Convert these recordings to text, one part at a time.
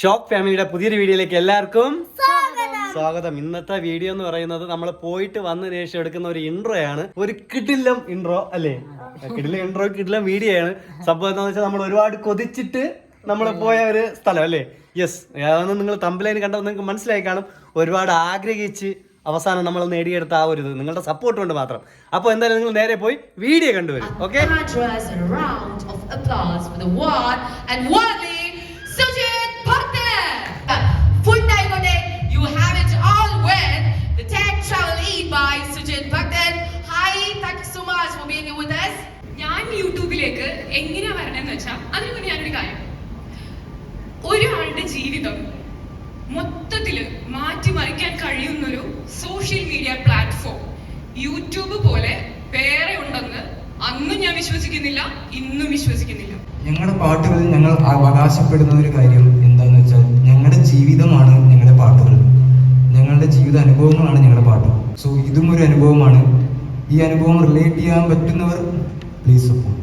Shock ഫാമിലിയുടെ പുതിയൊരു വീഡിയോയിലേക്ക് എല്ലാവർക്കും സ്വാഗതം. ഇന്നത്തെ വീഡിയോ എന്ന് പറയുന്നത് നമ്മൾ പോയിട്ട് വന്നതിന് ശേഷം എടുക്കുന്ന ഒരു ഇൻട്രോ ആണ്. ഒരു കിടിലം ഇൻട്രോ അല്ലേ? കിടിലം ഇൻട്രോ കിടിലം വീഡിയോ ആണ്. സംഭവം എന്താണെന്ന് വെച്ചാൽ നമ്മൾ ഒരുപാട് കൊതിച്ചിട്ട് നമ്മൾ പോയ ഒരു സ്ഥലം അല്ലേ? യെസ് അതൊന്നും നിങ്ങൾ തമ്പിലൈൻ കണ്ടത് നിങ്ങൾക്ക് മനസ്സിലായി കാണും. ഒരുപാട് ആഗ്രഹിച്ച് അവസാനം നമ്മൾ നേടിയെടുത്ത ആ ഒരു ഇത്. നിങ്ങളുടെ സപ്പോർട്ട് കൊണ്ട് മാത്രം. അപ്പോൾ എന്തായാലും നിങ്ങൾ നേരെ പോയി വീഡിയോ കണ്ടുവരും. ഓക്കെ യൂട്യൂബിലേക്ക് എങ്ങനെയാ വരണമെന്ന് വെച്ചാൽ അതിന് മുന്നേ ഞാനൊരു കാര്യം. ഒരാളുടെ ജീവിതം മൊത്തത്തിൽ മാറ്റിമറിക്കാൻ കഴിയുന്നൊരു സോഷ്യൽ മീഡിയ പ്ലാറ്റ്ഫോം യൂട്യൂബ് പോലെ വേറെ ഉണ്ടെന്ന് അന്നും ഞാൻ വിശ്വസിക്കുന്നില്ല ഇന്നും വിശ്വസിക്കുന്നില്ല. ഞങ്ങളുടെ പാട്ടുകൾ ഞങ്ങൾ അവകാശപ്പെടുന്ന ഒരു കാര്യം എന്താന്ന് വെച്ചാൽ ഞങ്ങളുടെ ജീവിതമാണ് ഞങ്ങളുടെ പാട്ടുകൾ. ഞങ്ങളുടെ ജീവിത അനുഭവങ്ങളാണ് ഞങ്ങളുടെ പാട്ട്. സോ ഇതും ഒരു അനുഭവമാണ്. ഈ അനുഭവം റിലേറ്റ് ചെയ്യാൻ പറ്റുന്നവർ പ്ലീസ് സപ്പോർട്ട്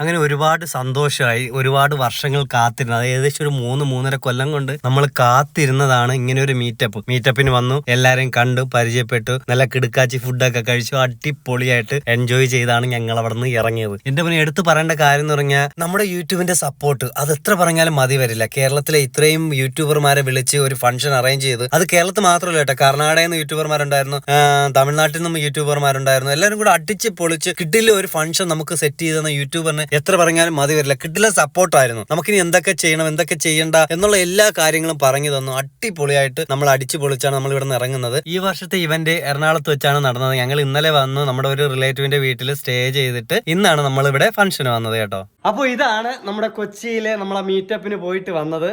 അങ്ങനെ ഒരുപാട് സന്തോഷമായി ഒരുപാട് വർഷങ്ങൾ കാത്തിരുന്നത്. അത് ഏകദേശം ഒരു മൂന്ന് മൂന്നര കൊല്ലം കൊണ്ട് നമ്മൾ കാത്തിരുന്നതാണ് ഇങ്ങനെ ഒരു മീറ്റപ്പ് മീറ്റപ്പിന് വന്നു എല്ലാരെയും കണ്ടു പരിചയപ്പെട്ടു നല്ല കിടുക്കാച്ചി ഫുഡൊക്കെ കഴിച്ചു അടിപൊളിയായിട്ട് എൻജോയ് ചെയ്താണ് ഞങ്ങൾ അവിടെ നിന്ന് ഇറങ്ങിയത്. എന്റെ പിന്നെ എടുത്തു പറയേണ്ട കാര്യം എന്ന് പറഞ്ഞാൽ നമ്മുടെ യൂട്യൂബിന്റെ സപ്പോർട്ട് അത് എത്ര പറഞ്ഞാലും മതി വരില്ല. കേരളത്തിലെ ഇത്രയും യൂട്യൂബർമാരെ വിളിച്ച് ഒരു ഫംഗ്ഷൻ അറേഞ്ച് ചെയ്ത് അത് കേരളത്തിൽ മാത്രമല്ല കേട്ടോ. കർണാടകയിൽ നിന്ന് യൂട്യൂബർമാരുണ്ടായിരുന്നു തമിഴ്നാട്ടിൽ നിന്നും യൂട്യൂബർമാരുണ്ടായിരുന്നു എല്ലാവരും കൂടെ അടിച്ച് പൊളിച്ച് കിട്ടില്ല ഒരു ഫംഗ്ഷൻ നമുക്ക് സെറ്റ് ചെയ്തെന്ന യൂട്യൂബറിന് എത്ര പറഞ്ഞാലും മതി വരില്ല. കിട്ടില്ല സപ്പോർട്ടായിരുന്നു. നമുക്കിനി എന്തൊക്കെ ചെയ്യണം എന്തൊക്കെ ചെയ്യണ്ട എന്നുള്ള എല്ലാ കാര്യങ്ങളും പറഞ്ഞു തന്നു. അടിപൊളിയായിട്ട് നമ്മൾ അടിച്ചു പൊളിച്ചാണ് നമ്മൾ ഇവിടെ നിന്ന് ഇറങ്ങുന്നത്. ഈ വർഷത്തെ ഇവന്റ് എറണാകുളത്ത് വെച്ചാണ് നടന്നത്. ഞങ്ങൾ ഇന്നലെ വന്നു നമ്മുടെ ഒരു റിലേറ്റീവിന്റെ വീട്ടിൽ സ്റ്റേ ചെയ്തിട്ട് ഇന്നാണ് നമ്മൾ ഇവിടെ ഫംഗ്ഷൻ വന്നത് കേട്ടോ. അപ്പൊ ഇതാണ് നമ്മുടെ കൊച്ചിയിലെ നമ്മളെ മീറ്റപ്പിന് പോയിട്ട് വന്നത്.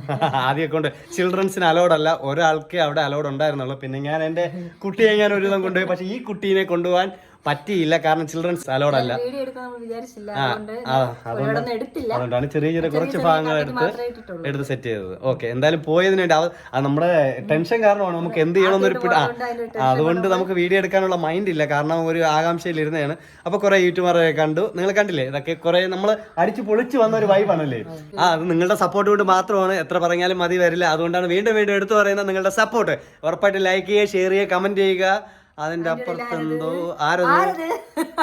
ആദ്യം കൊണ്ട് ചിൽഡ്രൻസിന് അലോഡ് അല്ല. ഒരാൾക്ക് അവിടെ അലോഡ് ഉണ്ടായിരുന്നുള്ളൂ. പിന്നെ ഞാൻ എന്റെ കുട്ടിയെ ഞാൻ ഒരു വിധം കൊണ്ടുപോയി. പക്ഷെ ഈ കുട്ടീനെ കൊണ്ടുപോകാൻ പറ്റിയില്ല കാരണം ചിൽഡ്രൻസ് അലോഡ് അല്ല. അതുകൊണ്ടാണ് ചെറിയ ചെറിയ കുറച്ച് ഭാഗങ്ങൾ എടുത്ത് എടുത്ത് സെറ്റ് ചെയ്തത്. ഓക്കെ എന്തായാലും പോയതിന് വേണ്ടി അത് നമ്മുടെ ടെൻഷൻ കാരണമാണ് നമുക്ക് എന്ത് ചെയ്യണമെന്നൊരു അതുകൊണ്ട് നമുക്ക് വീഡിയോ എടുക്കാനുള്ള മൈൻഡ് ഇല്ല. കാരണം ഒരു ആകാംക്ഷയിൽ ഇരുന്നതാണ് അപ്പൊ കുറെ യൂട്യൂബറെ കണ്ടു. നിങ്ങൾ കണ്ടില്ലേ? ഇതൊക്കെ കുറെ നമ്മൾ അടിച്ചു പൊളിച്ചു വന്ന ഒരു വൈബാണല്ലേ ആ അത് നിങ്ങളുടെ സപ്പോർട്ട് കൊണ്ട് മാത്രമാണ്. എത്ര പറഞ്ഞാലും മതി വരില്ല. അതുകൊണ്ടാണ് വീണ്ടും വീണ്ടും എടുത്തു പറയുന്നത് നിങ്ങളുടെ സപ്പോർട്ട് ഉറപ്പായിട്ട് ലൈക്ക് ചെയ്യുക ഷെയർ ചെയ്യുക കമന്റ് ചെയ്യുക. അതിന്റെ അപ്പുറത്ത് എന്തോ ആരോ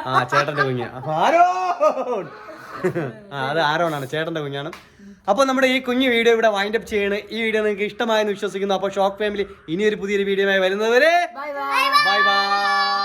ആ ചേട്ടന്റെ കുഞ്ഞ്. അപ്പൊ ആരോ ആ അത് ആരോണാണ് ചേട്ടന്റെ കുഞ്ഞാണ്. അപ്പോൾ നമ്മുടെ ഈ കുഞ്ഞു വീഡിയോ ഇവിടെ വൈൻഡ് അപ്പ് ചെയ്യണം. ഈ വീഡിയോ നിങ്ങൾക്ക് ഇഷ്ടമായെന്ന് വിശ്വസിക്കുന്നു. അപ്പോൾ ഷോക്ക് ഫാമിലി ഇനിയൊരു പുതിയൊരു വീഡിയോ ആയി വരുന്നവരെ ബൈ ബൈ